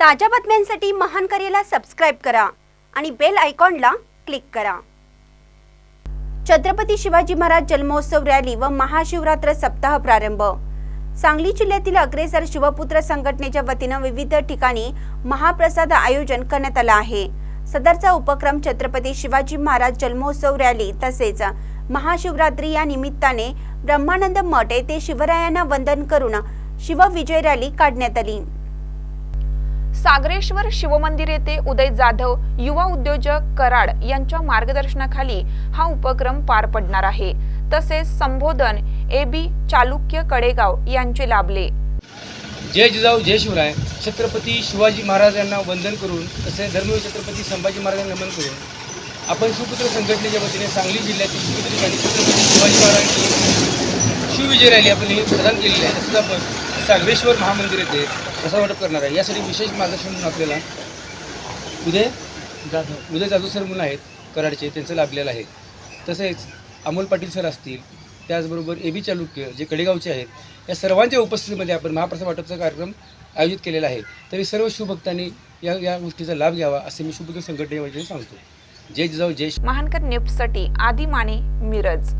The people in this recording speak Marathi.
ताज्या बातम्यांसाठी महान करेला सबस्क्राईब करा आणि बेल आयकॉनला क्लिक करा. छत्रपती शिवाजी महाराज जन्मोत्सव रॅली व महाशिवरात्र सप्ताह प्रारंभ. सांगली जिल्ह्यातील अग्रेसर शिवपुत्र संघटनेच्या वतीनं विविध ठिकाणी महाप्रसाद आयोजन करण्यात आलं आहे. सदरचा उपक्रम छत्रपती शिवाजी महाराज जन्मोत्सव रॅली तसेच महाशिवरात्री या निमित्ताने ब्रह्मानंद मठ येथे शिवरायांना वंदन करून शिवविजय रॅली काढण्यात आली. सागरेश्वर शिवमंदिर येथे उदय जाधव युवा उद्योजक कराड यांच्या मार्गदर्शनाखाली हा उपक्रम पार पडणार आहे. तसेच संबोधन ए बी चालुक्य कडेगाव यांचे लाभले. जय जिजाऊ जय शिवराय. छत्रपती शिवाजी महाराजांना वंदन करून तसेच धर्मवीर छत्रपती संभाजी महाराजांना नमन करून आपण सुपुत्र संघटनेच्या वतीने सांगली जिल्ह्यातील सुपुत्र ठिकाणी छत्रपती शिवाजी महाराजांची शिवविजय रॅली आपण प्रदान केलेली आहे. तसंच आपण सागरेश्वर महामंदिर येथे कसा वाटप करणार आहे? यासाठी विशेष मार्गदर्शन म्हणून आपल्याला उदय जाधव उदय जाधव सर म्हणून आहेत कराडचे त्यांचं लाभलेलं आहे. तसेच अमोल पाटील सर असतील त्याचबरोबर ए बी चालुक्य जे कडेगावचे आहेत या सर्वांच्या उपस्थितीमध्ये आपण महाप्रसाद वाटपचा कार्यक्रम आयोजित केलेला आहे. तरी सर्व शिवभक्तांनी या या गोष्टीचा लाभ घ्यावा असे मी शिवभक्त संघटनेमध्ये सांगतो. जय जिजाऊ जय महानकर निफ्टसाठी आदी माने मिरज.